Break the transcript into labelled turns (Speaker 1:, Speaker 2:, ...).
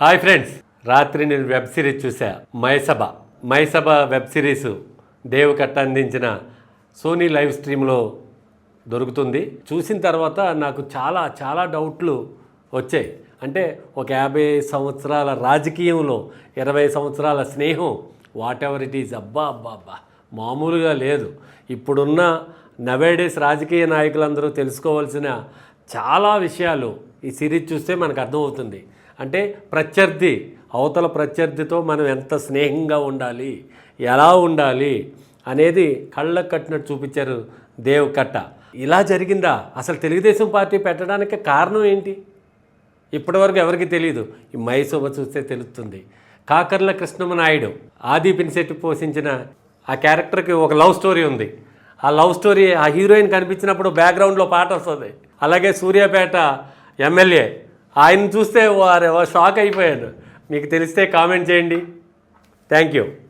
Speaker 1: Hi friends. రాత్రి నేను web series చూసా మైసభ. మైసభ వెబ్ సిరీస్ దేవ్ కట్ట అందించిన సోనీ లైవ్ స్ట్రీమ్లో దొరుకుతుంది. చూసిన తర్వాత నాకు చాలా చాలా డౌట్లు వచ్చాయి. అంటే ఒక యాభై సంవత్సరాల రాజకీయంలో ఇరవై సంవత్సరాల స్నేహం వాట్ ఎవర్ ఇట్ ఈజ్ అబ్బా అబ్బా అబ్బా మామూలుగా లేదు. ఇప్పుడున్న నవేడేస్ రాజకీయ నాయకులందరూ తెలుసుకోవాల్సిన చాలా విషయాలు ఈ సిరీస్ చూస్తే మనకు అర్థమవుతుంది. అంటే ప్రత్యర్థి అవతల ప్రత్యర్థితో మనం ఎంత స్నేహంగా ఉండాలి ఎలా ఉండాలి అనేది కళ్ళకు కట్టినట్టు చూపించారు దేవ్ కట్ట. ఇలా జరిగిందా? అసలు తెలుగుదేశం పార్టీ పెట్టడానికి కారణం ఏంటి? ఇప్పటివరకు ఎవరికి తెలియదు ఈ మైసూబ చూస్తే తెలుస్తుంది. కాకర్ల కృష్ణమనాయుడు ఆది పినిశెట్టి పోషించిన ఆ క్యారెక్టర్కి ఒక లవ్ స్టోరీ ఉంది. ఆ లవ్ స్టోరీ ఆ హీరోయిన్ కనిపించినప్పుడు బ్యాక్గ్రౌండ్లో పాట వస్తుంది. అలాగే సూర్యాపేట ఎమ్మెల్యే ఆయన చూస్తే వారు షాక్ అయిపోయాడు మీకు తెలిస్తే కామెంట్ చేయండి. Thank you